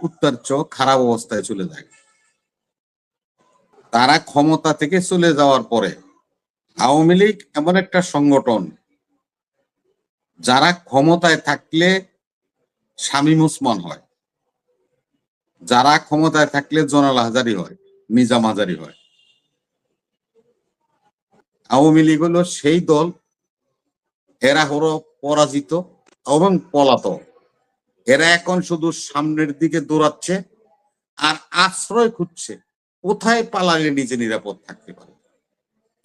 কুত্তার চোখ খারাপ অবস্থায় চলে যায়। তারা ক্ষমতা থেকে চলে যাওয়ার পরে আওয়ামী লীগ এমন একটা সংগঠন, যারা ক্ষমতায় থাকলে শামীম ওসমান হয়, যারা ক্ষমতায় থাকলে জোনাল হাজারি হয়, নিজাম হাজারি হয়। আওয়ামী লীগ হলো সেই দল, এরা হলো পরাজিত এবং পলাতক। এরা এখন শুধু সামনের দিকে দৌড়াচ্ছে আর আশ্রয় খুঁজছে, কোথায় পালালে নিজে নিরাপদ থাকতে পারে।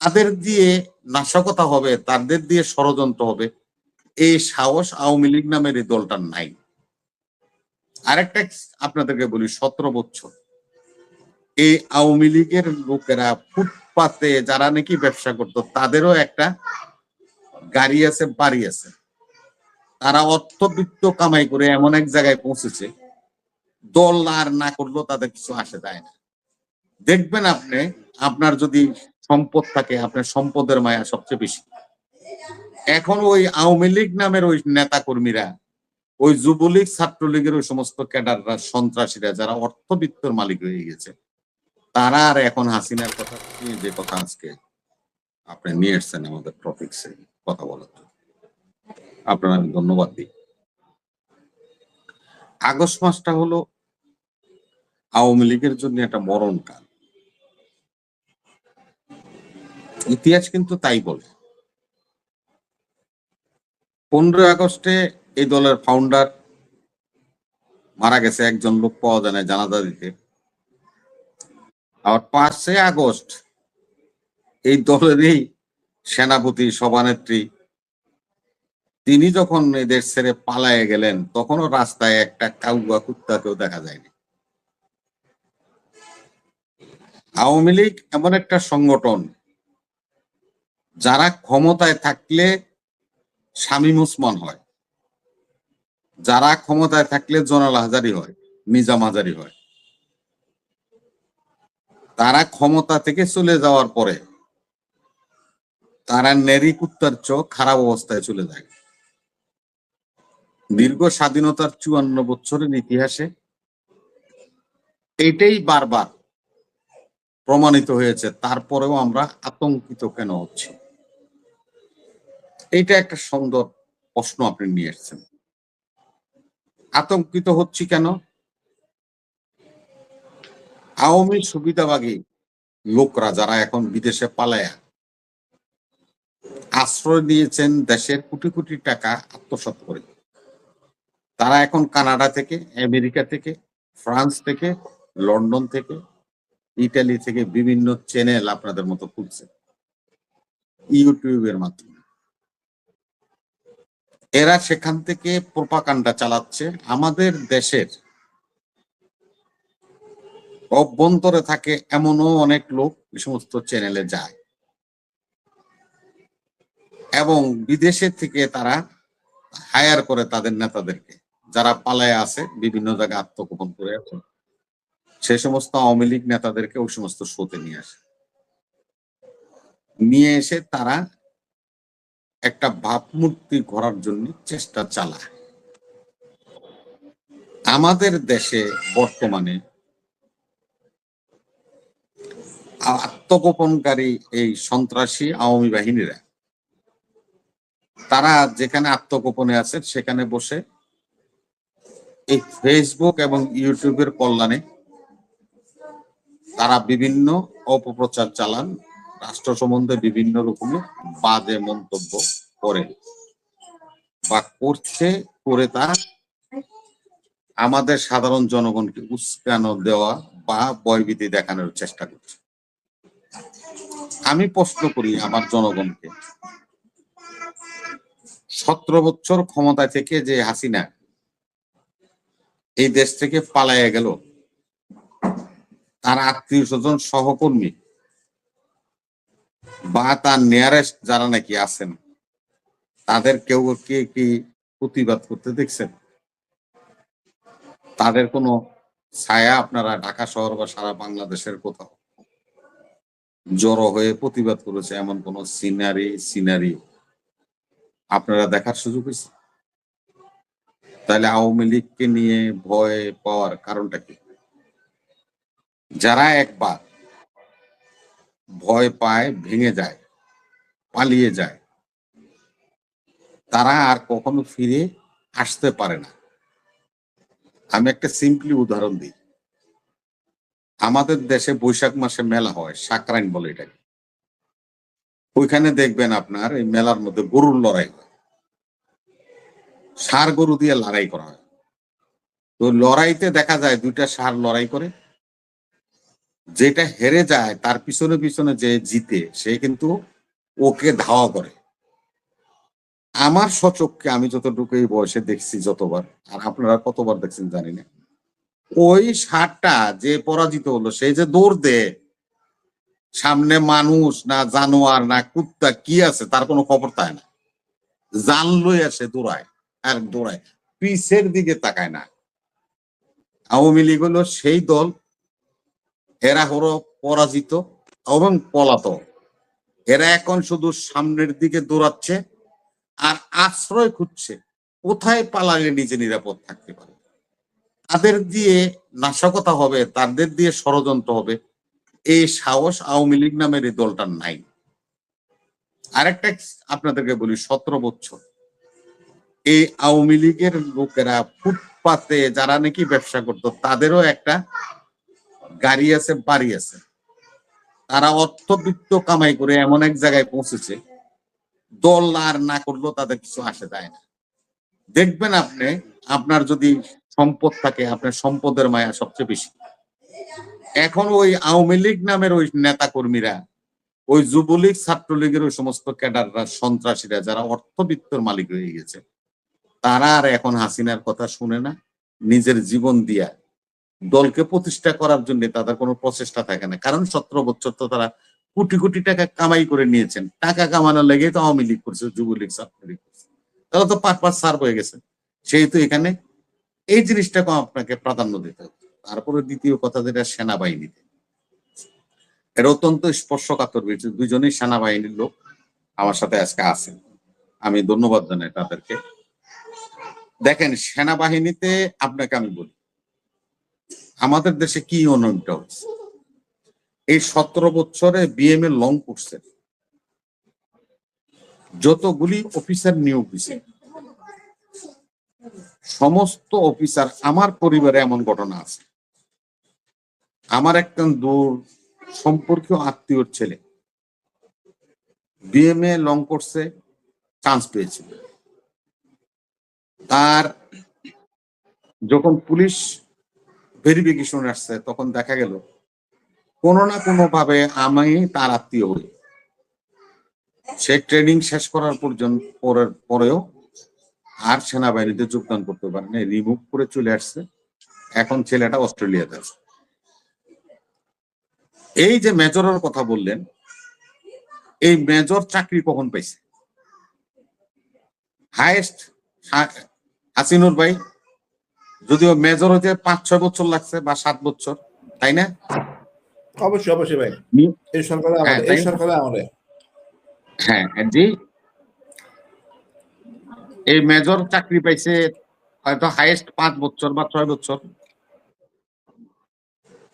তাদের দিয়ে নাশকতা হবে, তাদের দিয়ে ষড়যন্ত্র হবে এই সাহস আওয়ামী লীগ নামের এই দলটার নাই। আরেকটা আপনাদেরকে বলি, সতেরো বছর। এই আওয়ামী লীগের লোকেরা ফুটপাতে যারা নাকি ব্যবসা করত, তাদেরও একটা গাড়ি আছে, বাড়ি আছে। তারা অর্থবিত্ত কামাই করে এমন এক জায়গায় পৌঁছেছে, দল আর না করলেও তাদের কিছু আসে যায় না। দেখবেন আপনি, আপনার যদি সম্পদ থাকে, আপনার সম্পদের মায়া সবচেয়ে বেশি। এখন ওই আওয়ামী লীগ নামের ওই নেতা কর্মীরা ওই যুবলীগ, ছাত্রলীগের ওই সমস্ত ক্যাডাররা, সন্ত্রাসীরা যারা অর্থবিত্তর মালিক হয়ে গেছে, তারা আর এখন হাসিনার কথা যে কথা আজকে আপনি নিয়ে এসছেন আমাদের টপিক্সে কথা বলার জন্য। আপনার আমি ধন্যবাদ দিই। আগস্ট মাসটা হলো আওয়ামী লীগের জন্য একটা মরণ কাল। ইতিহাস কিন্তু তাই বলে। পনেরোই আগস্টে এই দলের ফাউন্ডার মারা গেছে, একজন লোক পাওয়া যায় না জানাজা দিতে। আবার পাঁচই আগস্ট এই দলেরই সেনাপতি, সভানেত্রী তিনি যখন এদের ছেড়ে পালায় গেলেন, তখনও রাস্তায় একটা কাউয়া কুত্তাকেও দেখা যায়নি। আওয়ামী লীগ এমন একটা সংগঠন, যারা ক্ষমতায় থাকলে শামীম ওসমান হয়, যারা ক্ষমতায় থাকলে জোনাল হাজারি হয়, নিজাম হাজারি হয়। তারা ক্ষমতা থেকে চলে যাওয়ার পরে তারা নেরি কুত্তার চোখ খারাপ অবস্থায় চলে যায়। দীর্ঘ স্বাধীনতার চুয়ান্ন বছরের ইতিহাসে এইটাই বারবার প্রমাণিত হয়েছে, তারপরেও আমরা আতঙ্কিত কেন হচ্ছি? এইটা একটা সুন্দর প্রশ্ন আপনি নিয়ে এসছেন। আতঙ্কিত হচ্ছি কেন? আওয়ামী সুবিধাবাগী লোকরা যারা এখন বিদেশে পালায়া আশ্রয় দিয়েছেন দেশের কোটি কোটি টাকা আত্মসাৎ করে তারা এখন কানাডা থেকে, আমেরিকা থেকে, ফ্রান্স থেকে, লন্ডন থেকে ইটালি থেকে বিভিন্ন চ্যানেল আপনাদের মতো খুলছে। ইউটিউবের মাধ্যমে। এরা সেখান থেকে প্রোপাকাণ্ডা চালাচ্ছে। আমাদের দেশের অভ্যন্তরে থাকে এমনও অনেক লোক সমস্ত চ্যানেলে যায়। এবং বিদেশের থেকে তারা হায়ার করে তাদের নেতাদেরকে। যারা পালায় আছে, বিভিন্ন জায়গায় আত্মগোপন করে আছে, সে সমস্ত আওয়ামী লীগ নেতাদেরকে ওই সমস্ত শোতে নিয়ে আসে। নিয়ে এসে তারা একটা ভাবমূর্তি ঘোরার জন্য চেষ্টা চালায়। আমাদের দেশে বর্তমানে আত্মগোপনকারী এই সন্ত্রাসী আওয়ামী বাহিনীরা, তারা যেখানে আত্মগোপনে আছে, সেখানে বসে এই ফেসবুক এবং ইউটিউবের কল্যাণে তারা বিভিন্ন অপপ্রচার চালান, রাষ্ট্র সম্বন্ধে বিভিন্ন রকমের বাজে মন্তব্য করে বা করছে, করে তা আমাদের সাধারণ জনগণকে উস্কানো দেওয়া বা ভয়ভীতি দেখানোর চেষ্টা করছে। আমি প্রশ্ন করি আমার জনগণকে, সতেরো বছর ক্ষমতায় থেকে যে হাসিনা এই দেশ থেকে পালাইয়া গেল। তার আত্মীয় স্বজন, সহকর্মী বা তার নিয়ারেস্ট যারা নাকি আছেন, তাদের কেউ কে কি প্রতিবাদ করতে দেখছেন? তাদের কোনো ছায়া আপনারা ঢাকা শহর বা সারা বাংলাদেশের কোথাও জড়ো হয়ে প্রতিবাদ করেছে এমন কোন সিনারি সিনারি আপনারা দেখার সুযোগ হয়েছে? তাহলে আওয়ামী লীগকে নিয়ে ভয় পাওয়ার কারণটা কি? যারা একবার ভয় পায়, ভেঙে যায়, পালিয়ে যায়, তারা আর কখনো ফিরে আসতে পারে না। আমি একটা সিম্পলি উদাহরণ দিই। আমাদের দেশে বৈশাখ মাসে মেলা হয়, সাকরাইন বলে এটাকে। ওইখানে দেখবেন আপনার এই মেলার মধ্যে গরুর লড়াই হয়। সার গরু দিয়ে লড়াই করা হয়। তো লড়াইতে দেখা যায় দুইটা সার লড়াই করে। যেটা হেরে যায়, তার পিছনে পিছনে যে জিতে, সে কিন্তু ওকে ধাওয়া করে। আমার সচককে আমি যতটুকু এই বয়সে দেখছি যতবার, আর আপনারা কতবার দেখছেন জানি না, ওই ষাটটা যে পরাজিত হলো সেই যে দৌড় দে সামনে মানুষ না জানোয়ার না কুত্তা কি আছে, তার কোনো খবর তাই না। জান লই আসে দৌড়ায়। আর দৌড়ায়। পিছের দিকে তাকায় না। আওয়ামী লীগ হলো সেই দল, এরা হলো পরাজিত এবং পলাতক। এরা এখন শুধু সামনের দিকে দৌড়াচ্ছে আর আশ্রয় খুঁজছে কোথায় পালালে নিজে নিরাপদ থাকতে পারে। তাদের দিয়ে নাশকতা হবে, তাদের দিয়ে ষড়যন্ত্র হবে। এই সাহস আওয়ামী লীগ নামের এই দলটার নাই। আরেকটা আপনাদেরকে বলি, সতেরো বছর। এই আওয়ামী লীগের লোকেরা ফুটপাতে যারা নাকি ব্যবসা করতো, তাদেরও একটা গাড়ি আছে, বাড়ি আছে। তারা অর্থবিত্ত কামাই করে এমন এক জায়গায় পৌঁছেছে, দল আর না করলেও তাদের কিছু আসে যায় না। দেখবেন আপনি, আপনার যদি সম্পদ থাকে, আপনার সম্পদের মায়া সবচেয়ে বেশি। এখন ওই আওয়ামী লীগ নামের ওই নেতা কর্মীরা ওই যুবলীগ, ছাত্রলীগের ওই সমস্ত ক্যাডাররা, সন্ত্রাসীরা, যারা অর্থবিত্তর মালিক হয়ে গেছে তারা আর এখন হাসিনার কথা শুনে না, নিজের জীবন দিয়া দলকে প্রতিষ্ঠা করার জন্য তাদের কোনো প্রচেষ্টা থাকে না। কারণ সতেরো বছর তো তারা কোটি কোটি টাকা কামাই করে নিয়েছেন। টাকা কামানোর লেগে তো আওয়ামী লীগ করছে, যুবলীগ, ছাত্রলীগ করছে। তাহলে তো পাট পাট সার্ভ হয়ে গেছে। সেহেতু এখানে এই জিনিসটাকে আপনাকে প্রাধান্য দিতে হবে। তারপরে দ্বিতীয় কথা যেটা, সেনাবাহিনীতে। এটা অত্যন্ত স্পর্শকাতর হয়েছে দুজনেই সেনাবাহিনীর লোক। আমার সাথে আজকে আছেন। আমি ধন্যবাদ জানাই তাদেরকে। দেখেন, সেনাবাহিনীতে আপনাকে আমি বলি, আমাদের দেশে কি উন্নয়নটা হচ্ছে? এই সতেরো বছরে বিএমএ লং করছে যতগুলি অফিসার নিয়োগ দিছে সমস্ত অফিসার আমার পরিবারে এমন ঘটনা আছে। আমার একজন দূর সম্পর্কীয় আত্মীয়র ছেলে বিএমএ লং করছে চান্স পেয়েছিল। তার যখন পুলিশ ভেরিফিকেশন আসছে, তখন দেখা গেল, কোনো না কোনো ভাবে আমি তার আত্মীয় হই। সে ট্রেনিং শেষ করার পর্যন্ত, পরের, পরেও আর সেনাবাহিনীতে যোগদান করতে পারে না রিমুভ করে চলে আসছে। এখন ছেলেটা অস্ট্রেলিয়াতে আছে। এই যে মেজরের কথা বললেন, এই মেজর চাকরি কখন পাইছে? হাইয়েস্ট হাসিনুর ভাই যদিও মেজর হতে পাঁচ ছয় বছর লাগছে বা সাত বছর তাই না? অবশ্যই অবশ্যই ভাই। এই সরকারে হ্যাঁ, এই সরকারে আমাদের। হ্যাঁ জি। এই মেজর চাকরি পাইছে হয়তো হাইয়েস্ট পাঁচ বছর বা ছয় বছর।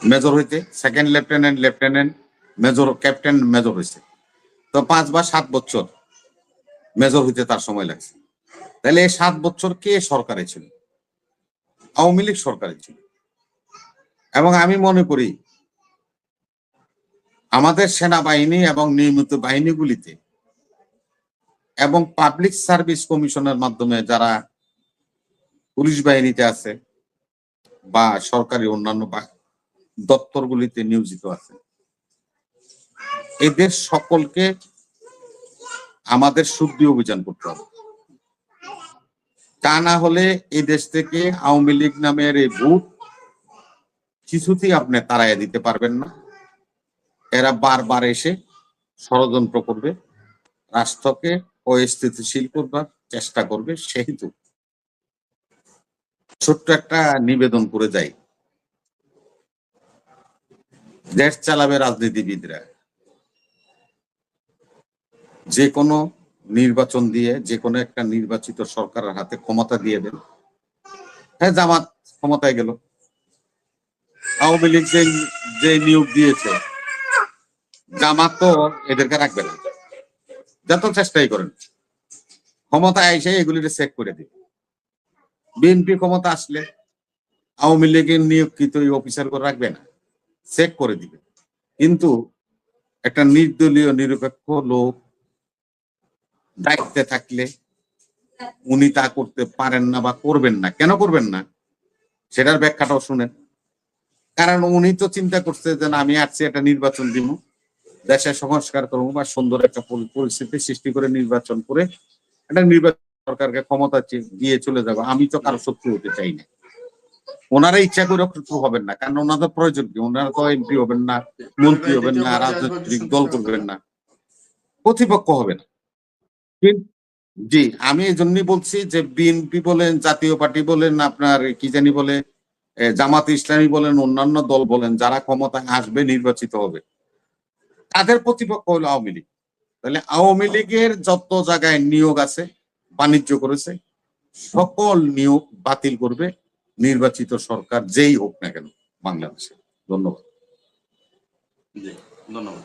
মেজর হইতে second lieutenant lieutenant major captain major হয়েছে তো পাঁচ বা সাত বছর মেজর হইতে তার সময় লাগছে। তাহলে সাত বছর কে সরকারে ছিল? আওয়ামী লীগ সরকারে ছিল। এবং আমি মনে করি, আমাদের সেনাবাহিনী এবং নিয়মিত বাহিনীগুলিতে এবং পাবলিক সার্ভিস কমিশনের মাধ্যমে যারা পুলিশ বাহিনীতে আছে বা সরকারি অন্যান্য দপ্তরগুলিতে নিয়োজিত আছে, এদের সকলকে আমাদের শুদ্ধি অভিযান করতে হবে। তা না হলে এই দেশ থেকে আওয়ামী লীগ নামের এই ভূত কিছুতেই আপনি তাড়াইয়া দিতে পারবেন না। এরা বারবার এসে ষড়যন্ত্র করবে, রাষ্ট্রকে অস্থিতিশীল করবার চেষ্টা করবে সেহেতু ছোট্ট একটা নিবেদন করে যাই। দেশ চালাবে রাজনীতিবিদরা। যে কোনো নির্বাচন দিয়ে যে কোনো একটা নির্বাচিত সরকারের হাতে ক্ষমতা দিয়ে দেন। হ্যাঁ জামাত ক্ষমতায় গেল। আওয়ামী লীগ যে যে নিয়োগ দিয়েছে, জামাত তো এদেরকে রাখবে না। যত চেষ্টাই করেন ক্ষমতা এসে এগুলির চেক করে দিবে বিএনপি ক্ষমতা আসলে আওয়ামী লীগের নিয়োগকৃত এই অফিসার করে রাখবে না চেক করে দিবে। কিন্তু একটা নির্দলীয়, নিরপেক্ষ লোক দায়িত্বে থাকলে উনি তা করতে পারেন না বা করবেন না। কেন করবেন না? সেটার ব্যাখ্যাটাও শুনেন। কারণ উনি তো চিন্তা করছে যে আমি আসছি একটা নির্বাচন দিব দেশের সংস্কার করব বা সুন্দর একটা পরিস্থিতি সৃষ্টি করে নির্বাচন করে একটা নির্বাচন সরকারকে ক্ষমতা দিয়ে চলে যাব। আমি তো কারও শত্রু হতে চাই না। ওনারা ইচ্ছা করে শত্রু হবেন না, কারণ ওনাদের প্রয়োজন কি? ওনারা তো এমপি হবেন না, মন্ত্রী হবেন না, রাজনৈতিক দল করবেন না। প্রতিপক্ষ হবে না। জি আমি এই জন্যই বলছি যে বিএনপি বলেন জাতীয় পার্টি বলেন আপনার কি জানি বলে জামাত ইসলামী বলেন অন্যান্য দল বলেন যারা ক্ষমতায় আসবে নির্বাচিত হবে। তাদের প্রতিপক্ষ হলো আওয়ামী লীগ। তাহলে আওয়ামী লীগের যত জায়গায় নিয়োগ আছে বাণিজ্য করেছে সকল নিয়োগ বাতিল করবে নির্বাচিত সরকার যেই হোক না কেন বাংলাদেশে। ধন্যবাদ। ধন্যবাদ।